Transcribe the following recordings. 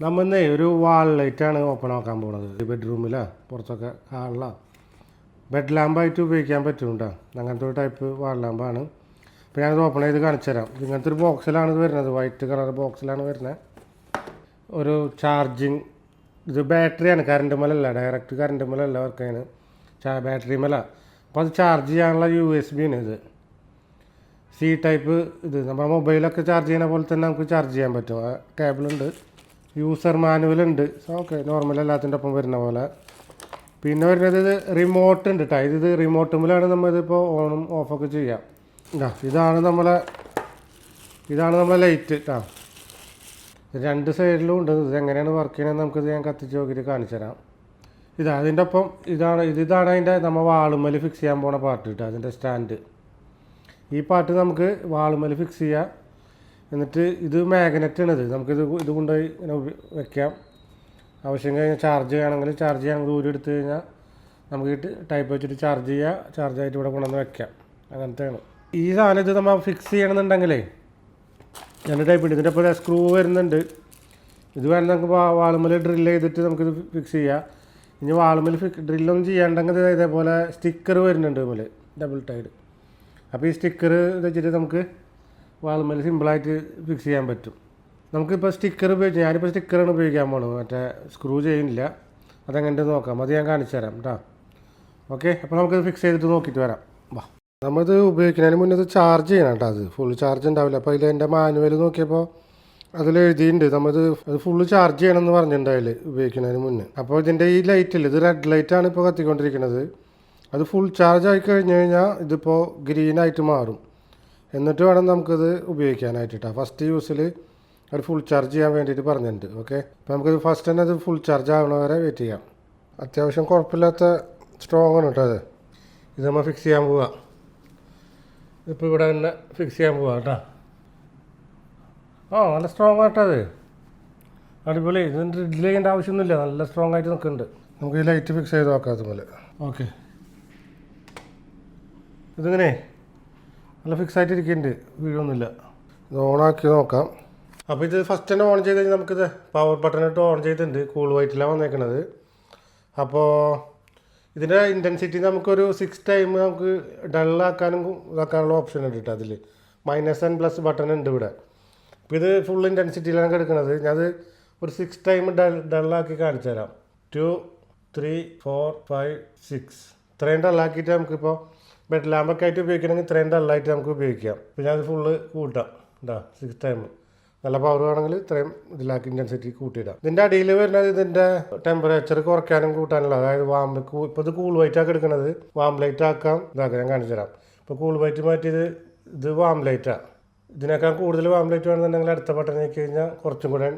നമ്മന്നേ ഒരു വാൾ ലൈറ്റാണ് ഓപ്പൺ ആക്കാൻ പോണത്. ബെഡ്റൂമിലാ പുറത്തൊക്കെ ഹാളിലാ ബെഡ് ലാമ്പായിട്ട് ഉപയോഗിക്കാൻ പറ്റുന്നുണ്ടോ. അങ്ങനത്തെ ഒരു ടൈപ്പ് വാൾ ലാമ്പാണ് അപ്പോൾ ഞാനത് ഓപ്പൺ ചെയ്ത് കാണിച്ചു തരാം. ഇങ്ങനത്തെ ഒരു ബോക്സിലാണ് ഇത് വരുന്നത്. വൈറ്റ് കളർ ബോക്സിലാണ് വരുന്നത്. ഒരു ചാർജിങ് ഇത് ബാറ്ററിയാണ് കറണ്ട് മലല്ല ഡയറക്റ്റ് കറണ്ട് മലല്ല വർക്ക് ചെയ്യുന്നത് ചാ ബാറ്ററി മല. അപ്പോൾ അത് ചാർജ് ചെയ്യാനുള്ള യു എസ് ബി ആണ് ഇത്. സി ടൈപ്പ് ഇത്. നമ്മുടെ മൊബൈലൊക്കെ ചാർജ് ചെയ്യുന്ന പോലെ തന്നെ നമുക്ക് ചാർജ് ചെയ്യാൻ പറ്റും. ആ കേബിളുണ്ട് യൂസർ മാനുവൽ ഉണ്ട്. ഓക്കെ നോർമൽ എല്ലാത്തിന്റെ ഒപ്പം വരുന്ന പോലെ. പിന്നെ വരുന്നത് ഇത് റിമോട്ട് ഉണ്ട് കേട്ടോ ഇത് റിമോട്ട് മുമ്പിലാണ് നമ്മളിതിപ്പോൾ ഓണും ഓഫൊക്കെ ചെയ്യാം. ഇതാ ഇതാണ് നമ്മളെ ഇതാണ് നമ്മളെ ലൈറ്റ് കേട്ടോ രണ്ട് സൈഡിലും ഉണ്ട്. ഇത് എങ്ങനെയാണ് വർക്ക് ചെയ്യണമെന്ന് നമുക്കിത് ഞാൻ കത്തിച്ച് നോക്കിയിട്ട് കാണിച്ചു തരാം. ഇതാ അതിന്റെ ഒപ്പം ഇതാണ് ഇത് ഇതാണ് അതിന്റെ നമ്മൾ വാളുമൽ ഫിക്സ് ചെയ്യാൻ പോണ പാർട്ട് കേട്ടോ അതിന്റെ സ്റ്റാൻഡ് ഈ പാർട്ട് നമുക്ക് വാളുമൽ ഫിക്സ് ചെയ്യാം. എന്നിട്ട് ഇത് മാഗ്നറ്റാണ് ഇത്. നമുക്കിത് ഇത് കൊണ്ടുപോയി ഇങ്ങനെ വെക്കാം. ആവശ്യം കഴിഞ്ഞാൽ ചാർജ് ചെയ്യണമെങ്കിൽ ചാർജ് ചെയ്യാൻ ദൂരം എടുത്തു കഴിഞ്ഞാൽ നമുക്ക് ടൈപ്പ് വെച്ചിട്ട് ചാർജ് ചെയ്യുക ചാർജ് ആയിട്ട് ഇവിടെ കൊണ്ടുവന്ന് വെക്കാം. അങ്ങനത്തെയാണ്. ഈ സാധനം ഇത് നമ്മൾ ഫിക്സ് ചെയ്യണമെന്നുണ്ടെങ്കിലേ രണ്ട് ടൈപ്പ് ഉണ്ട്. ഇതിന്റെ ഇപ്പോൾ സ്ക്രൂ വരുന്നുണ്ട്. ഇത് വേണം നമുക്ക് വാളുമ്മൽ ഡ്രില്ല് ചെയ്തിട്ട് നമുക്കിത് ഫിക്സ് ചെയ്യാം. ഇനി വാളുമ്മൽ ഫിക് ഡ്രില്ലൊന്നും ചെയ്യാണ്ടെങ്കിൽ ഇത് ഇതേപോലെ സ്റ്റിക്കർ വരുന്നുണ്ട് ഇതിൽ ഡബിൾ ടൈഡ് അപ്പോൾ ഈ സ്റ്റിക്കർ വെച്ചിട്ട് നമുക്ക് വാളുമ്മൽ സിമ്പിളായിട്ട് ഫിക്സ് ചെയ്യാൻ പറ്റും. നമുക്കിപ്പോൾ സ്റ്റിക്കർ ഉപയോഗിച്ച് ഞാനിപ്പോൾ സ്റ്റിക്കറാണ് ഉപയോഗിക്കാൻ പോണത്. മറ്റേ സ്ക്രൂ ചെയ്യുന്നില്ല. അതെങ്ങനെ നോക്കാം. അത് ഞാൻ കാണിച്ചു തരാം കേട്ടോ ഓക്കെ? അപ്പോൾ നമുക്കത് ഫിക്സ് ചെയ്തിട്ട് നോക്കിയിട്ട് വരാം. വാ. നമ്മളിത് ഉപയോഗിക്കുന്നതിന് മുന്നേ ഇത് ചാർജ് ചെയ്യണം കേട്ടോ അത്. ഫുൾ ചാർജ് ഉണ്ടാവില്ല. അപ്പോൾ അതിൽ എന്റെ മാനുവൽ നോക്കിയപ്പോൾ അതിൽ എഴുതിയിട്ടുണ്ട്. നമ്മളിത് അത് ഫുള്ള് ചാർജ് ചെയ്യണം എന്ന് പറഞ്ഞിട്ടുണ്ടായിൽ ഉപയോഗിക്കുന്നതിന് മുന്നേ. അപ്പോൾ ഇതിന്റെ ഈ ലൈറ്റിൽ ഇത് റെഡ് ലൈറ്റാണ് ഇപ്പോൾ കത്തിക്കൊണ്ടിരിക്കുന്നത്. അത് ഫുൾ ചാർജ് ആയി കഴിഞ്ഞ് കഴിഞ്ഞാൽ ഇതിപ്പോൾ ഗ്രീനായിട്ട് മാറും. എന്നിട്ട് വേണം നമുക്കിത് ഉപയോഗിക്കാനായിട്ട് കേട്ടോ ഫസ്റ്റ് യൂസിൽ അത് ഫുൾ ചാർജ് ചെയ്യാൻ വേണ്ടിയിട്ട് പറഞ്ഞിട്ടുണ്ട്. ഓക്കെ അപ്പോൾ നമുക്കിത് ഫസ്റ്റ് തന്നെ അത് ഫുൾ ചാർജ് ആവണ വെയിറ്റ് ചെയ്യാം. അത്യാവശ്യം കുഴപ്പമില്ലാത്ത സ്ട്രോങ് ആണ് കേട്ടോ അത്. ഇത് നമ്മൾ ഫിക്സ് ചെയ്യാൻ പോവുക ഇപ്പോൾ ഇവിടെ തന്നെ ഫിക്സ് ചെയ്യാൻ പോവാ കേട്ടോ. ആ നല്ല സ്ട്രോങ് ആട്ടോ അത്. അടിപൊളി. ഇതിന്റെ ഡിലേ ചെയ്യേണ്ട ആവശ്യമൊന്നുമില്ല. നല്ല സ്ട്രോങ് ആയിട്ട് നിൽക്കുന്നുണ്ട്. നമുക്ക് ഈ ലൈറ്റ് ഫിക്സ് ചെയ്ത് നോക്കാം അതുപോലെ. ഓക്കെ ഇതിങ്ങനെ നല്ല ഫിക്സ് ആയിട്ട് ഇരിക്കുന്നുണ്ട് വീഴൊന്നുമില്ല. ഇത് ഓണാക്കി നോക്കാം. അപ്പോൾ ഇത് ഫസ്റ്റ് തന്നെ ഓൺ ചെയ്ത് കഴിഞ്ഞാൽ നമുക്കിത് പവർ ബട്ടൺ ഇട്ട് ഓൺ ചെയ്തിട്ടുണ്ട്. കൂൾ വൈറ്റിലാണ് വന്നേക്കണത്. അപ്പോൾ ഇതിന്റെ ഇന്റൻസിറ്റി നമുക്കൊരു സിക്സ് ടൈം നമുക്ക് ഡള്ളാക്കാനും ഇതാക്കാനുള്ള ഓപ്ഷൻ ഉണ്ട് കേട്ടോ അതിൽ മൈനസ് ആൻഡ് പ്ലസ് ബട്ടൺ ഉണ്ട് ഇവിടെ. അപ്പോൾ ഇത് ഫുൾ ഇന്റൻസിറ്റിയിലാണ് കിടക്കുന്നത് ഞാനത് ഒരു സിക്സ് ടൈം ഡൾ ഡള്ളാക്കി കാണിച്ചു തരാം. Two three four five six ഇത്രയും ഡള്ളാക്കിയിട്ട് നമുക്കിപ്പോൾ ബെഡ് ലാമ്പൊക്കെ ആയിട്ട് ഉപയോഗിക്കണമെങ്കിൽ ഇത്രയും ഡള്ളായിട്ട് നമുക്ക് ഉപയോഗിക്കാം. പിന്നെ അത് ഫുള്ള് കൂട്ടാം. ഇതാ സിക്സ് ടൈം നല്ല പവർ വേണമെങ്കിൽ ഇത്രയും ഇതിലാക്കി ഇന്റൻസിറ്റി കൂട്ടിയിടാം. ഇതിന്റെ അടിയിൽ വരുന്നത് ഇതിന്റെ ടെമ്പറേച്ചർ കുറയ്ക്കാനും കൂട്ടാനുള്ള അതായത് വാം ഇപ്പോൾ ഇത് കൂൾ വൈറ്റ് ആക്കി എടുക്കുന്നത് വാം ലൈറ്റ് ആക്കാം. ഇതാക്കാം ഞാൻ കാണിച്ചു തരാം. ഇപ്പോൾ കൂൾ വൈറ്റ് മാറ്റിയത് ഇത് വാം ലൈറ്റാണ് ഇതിനേക്കാൾ കൂടുതൽ വാം ലൈറ്റ് വേണമെന്നുണ്ടെങ്കിൽ അടുത്ത ബട്ടൺ നീക്കി കഴിഞ്ഞാൽ കുറച്ചും കൂടെ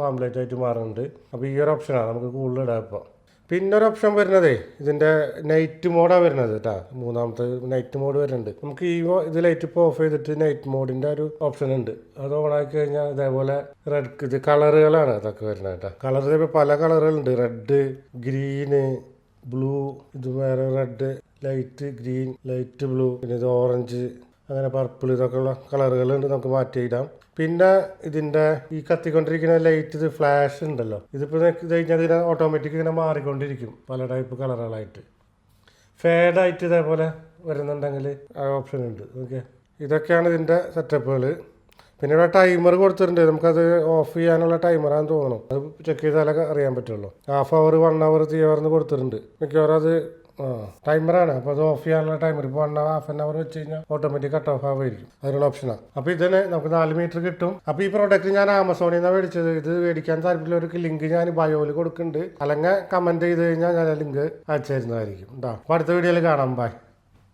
വാം ലൈറ്റ് ആയിട്ട് മാറുന്നുണ്ട്. അപ്പോൾ ഈ ഒരു ഓപ്ഷനാണ് നമുക്ക് കൂടുതൽ ഇടാം ഇപ്പോൾ പിന്നെ ഒരു ഓപ്ഷൻ വരുന്നത് ഇതിന്റെ നൈറ്റ് മോഡാണ് വരുന്നത് കേട്ടോ മൂന്നാമത്തെ നൈറ്റ് മോഡ് വരുന്നുണ്ട്. നമുക്ക് ഈ ഇത് ലൈറ്റ് ഇപ്പോൾ ഓഫ് ചെയ്തിട്ട് നൈറ്റ് മോഡിന്റെ ഒരു ഓപ്ഷൻ ഉണ്ട്. അത് ഓൺ ആക്കി കഴിഞ്ഞാൽ ഇതേപോലെ റെഡ് ഇത് കളറുകളാണ് അതൊക്കെ വരുന്നത് കേട്ടോ കളർ പല കളറുകളുണ്ട് റെഡ് ഗ്രീന് ബ്ലൂ ഇത് വേറെ red light green light blue പിന്നെ ഇത് ഓറഞ്ച് അങ്ങനെ പർപ്പിൾ ഇതൊക്കെ ഉള്ള കളറുകളുണ്ട് നമുക്ക് മാറ്റിയിടാം പിന്നെ ഇതിന്റെ ഈ കത്തിക്കൊണ്ടിരിക്കുന്ന ലൈറ്റ് ഇത് ഫ്ലാഷ് ഉണ്ടല്ലോ. ഇതിപ്പോൾ ഇത് കഴിഞ്ഞാൽ ഇതിനെ ഓട്ടോമാറ്റിക് ഇങ്ങനെ മാറിക്കൊണ്ടിരിക്കും പല ടൈപ്പ് കളറുകളായിട്ട് ഫേഡായിട്ട് ഇതേപോലെ വരുന്നുണ്ടെങ്കിൽ ആ ഓപ്ഷൻ ഉണ്ട്. ഓക്കെ ഇതൊക്കെയാണ് ഇതിന്റെ സെറ്റപ്പുകൾ പിന്നെ ഇവിടെ ടൈമർ കൊടുത്തിട്ടുണ്ട്. നമുക്കത് ഓഫ് ചെയ്യാനുള്ള ടൈമറാന്ന് തോന്നണം. അത് ചെക്ക് ചെയ്താലൊക്കെ അറിയാൻ പറ്റുള്ളൂ. Half hour one hour three hour എന്ന് കൊടുത്തിട്ടുണ്ട്. മിക്കവാറും അത് ആ ടൈമറാണ് അപ്പോൾ അത് ഓഫ് ചെയ്യാനുള്ള ടൈമർ ഇപ്പോൾ വൺ ഹാഫ് ആൻ അവർ വെച്ച് കഴിഞ്ഞാൽ ഓട്ടോമാറ്റിക് കട്ട് ഓഫ് ആവായിരിക്കും അതിനുള്ള ഓപ്ഷനാണ് അപ്പോൾ ഇതിന് നമുക്ക് നാല് മീറ്റർ കിട്ടും. അപ്പോൾ ഈ പ്രോഡക്റ്റ് ഞാൻ ആമസോണിൽ നിന്നാണ് മേടിച്ചത്. ഇത് മേടിക്കാൻ താല്പര്യമുള്ളവർക്ക് ലിങ്ക് ഞാൻ ബയോയിൽ കൊടുക്കുന്നുണ്ട്. അല്ലെങ്കിൽ കമന്റ് ചെയ്ത് കഴിഞ്ഞാൽ ഞാൻ ആ ലിങ്ക് അയച്ചു തരുന്നതായിരിക്കും. അടുത്ത വീഡിയോയിൽ കാണാം. ബൈ